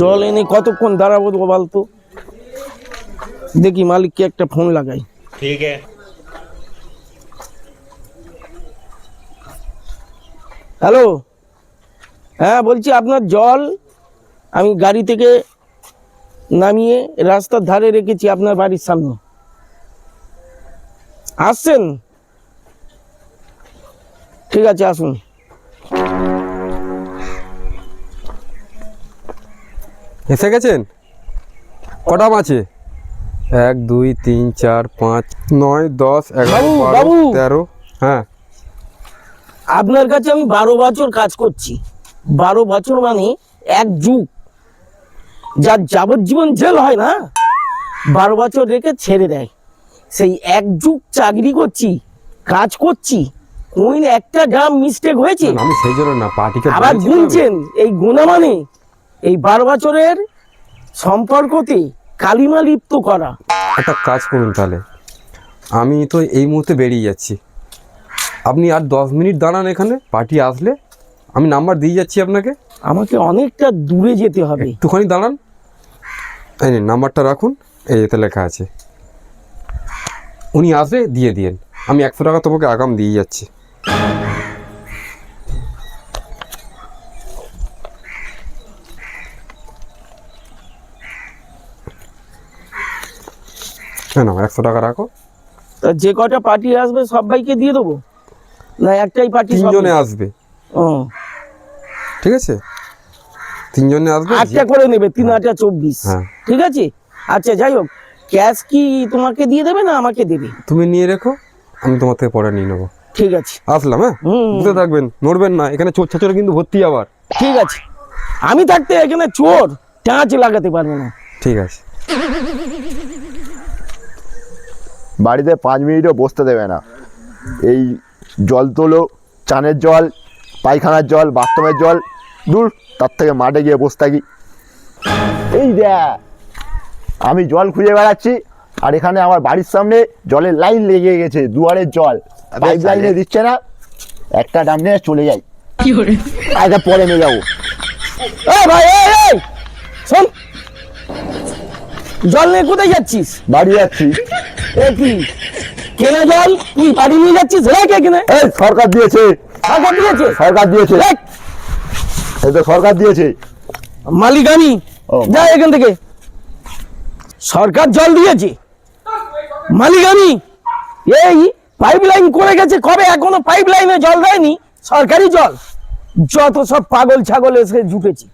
জল এনে কতক্ষণ দাঁড়াবো তো বলতো? দেখি মালিককে একটা ফোন লাগাই। ঠিক হ্যালো হ্যাঁ বলছি আপনার জল আমি গাড়ি থেকে নামিয়ে রাস্তার ধারে রেখেছি আপনার বাড়ির সামনে। আসছেন? ঠিক আছে আসুন। এসে গেছেন? কটা মাছে এক দুই তিন চার পাঁচ নয় দশ এগারো বারো তেরো হ্যাঁ। আপনার কাছে আমি বারো বছর কাজ করছি। বারো বছর মানে এক যুগ। যার যাবজ্জীবন জেল হয় না বারো বছর রেখে ছেড়ে দেয়। সেই এক যুগ চাকরি করছি কাজ করছি কোন একটা গ্রাম মিস্টেক হয়েছে। আমি সেই জন্য না পার্টিকে আবার গুনছেন এই গুণা মানে? এই বারো বছরের সম্পর্কতে কালিমা লিপ্ত করা। একটা কাজ করুন তাহলে। আমি তো এই মুহূর্তে বেরিয়ে যাচ্ছি। আপনি আর দশ মিনিট দাঁড়ান এখানে পার্টি আসলে আমি নাম্বার দিয়ে যাচ্ছি আপনাকে। আমাকে অনেকটা দূরে যেতে হবে। একটুখানি দাঁড়ান। এই নিন নাম্বারটা রাখুন এই এতে লেখা আছে। উনি আসলে দিয়ে দিয়েন। আমি একশো টাকা তোমাকে আগাম দিয়ে যাচ্ছি। হ্যাঁ না একশো টাকা রাখো। যে কটা পার্টি আসবে সবাইকে দিয়ে দেবো? না একটাই পার্টি তিনজনে আসবে। ও। ঠিক আছে? তিনজনে আসবে আটটা করে নেবে তিন আটটা চব্বিশ। হ্যাঁ। ঠিক আছে? আচ্ছা যাই হোক ক্যাশ কি তোমাকে দিয়ে দেবে না আমাকে দেবে? তুমি নিয়ে রেখো আমি তোমার থেকে পরে নিয়ে নেব। ঠিক আছে। আসলাম হ্যাঁ। বুঝতে থাকবেন নড়বেন না এখানে চোর ছাচরে কিন্তু ভর্তি আবার। ঠিক আছে। আমি থাকতে এখানে চোর টাঁচ লাগাতে পারবে না। ঠিক আছে। বাড়িতে পাঁচ মিনিটও বসতে দেবে না। এই জল তোলো চানের জল পায়খানার জল বাথরুমের জল দূর তার থেকে মাঠে গিয়ে বসে থাকি। এই দেখ আমি জল খুঁজে বেড়াচ্ছি আর এখানে আমার বাড়ির সামনে জলের লাইন লেগে গেছে দুয়ারের জল। পাইপ লাইনে দিচ্ছে না একটা ডাম নিয়ে চলে যাই। আগে পরে নিয়ে যাব। ভাই এই এই শোন। জল নিয়ে কোথায় যাচ্ছিস? বাড়ি যাচ্ছি। এ কি? কেনা জল? তুই বাড়ি নিয়ে যাচ্ছিস? রে কে কিনে? এই সরকার দিয়েছে। টাকা দিয়েছে? সরকার দিয়েছে। এই তো সরকার দিয়েছে। মালিক আমি ও, যা এখান থেকে। সরকার জল দিয়েছে। মালিক আমি এই পাইপ লাইন করে গেছে কবে? এখনও পাইপ লাইনে জল দেয়নি। সরকারি জল। যত সব পাগল ছাগল এসে জুটেছে।